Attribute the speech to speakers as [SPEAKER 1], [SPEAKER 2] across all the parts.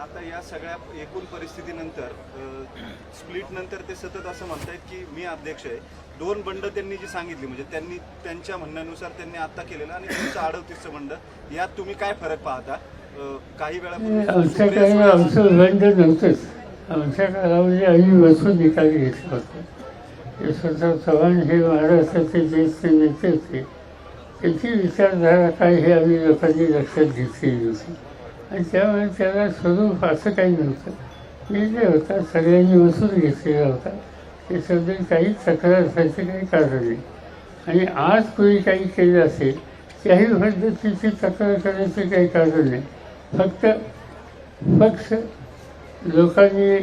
[SPEAKER 1] आता या सगळ्या एकूण परिस्थितीनंतर स्प्लिट नंतर ते सतत असं म्हणतायत की मी अध्यक्ष आहे. दोन बंड त्यांनी जी सांगितली म्हणजे त्यांनी त्यांच्या म्हणण्यानुसार त्यांनी आता केलेलं आणि तुमचं अडवतीसचं बंड यात तुम्ही काय फरक पाहता? काही वेळापूर्वी
[SPEAKER 2] आमच्या
[SPEAKER 1] सुप्रिया
[SPEAKER 2] काही
[SPEAKER 1] सुळे-
[SPEAKER 2] आमचं बंद नव्हतंच. आमच्या काळामध्ये आम्ही बसून निकाल घेतला होता. यशवंतराव चव्हाण हे महाराष्ट्राचे ज्येष्ठ नेते होते. त्यांची विचारधारा काय हे आम्ही लोकांनी लक्षात घेतलेली होती. आणि त्यामुळे त्याला स्वरूप असं काही नव्हतं. निर्णय होता सगळ्यांनी बसून घेतलेला होता. त्याच्याबद्दल काही तक्रार असायचं काही कारण नाही. आणि आज कोणी काही केलं असेल त्याही पद्धतीची तक्रार करायचं काही कारण नाही. फक्त पक्ष लोकांनी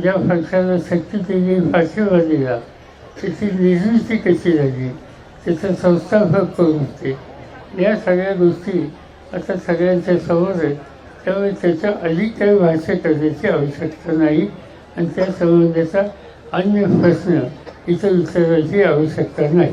[SPEAKER 2] ज्या पक्षाला शक्ती दिली पाठिंबा दिला त्याची निर्मिती कशी झाली त्याचं संस्थापक कोण होते या सगळ्या गोष्टी आता सगळ्यांच्या समोर आहेत. त्यामुळे त्याच्या अधिक काही भाष्य करण्याची आवश्यकता नाही. आणि त्या संबंधाचा अन्य प्रश्न इथं विचारायची आवश्यकता नाही.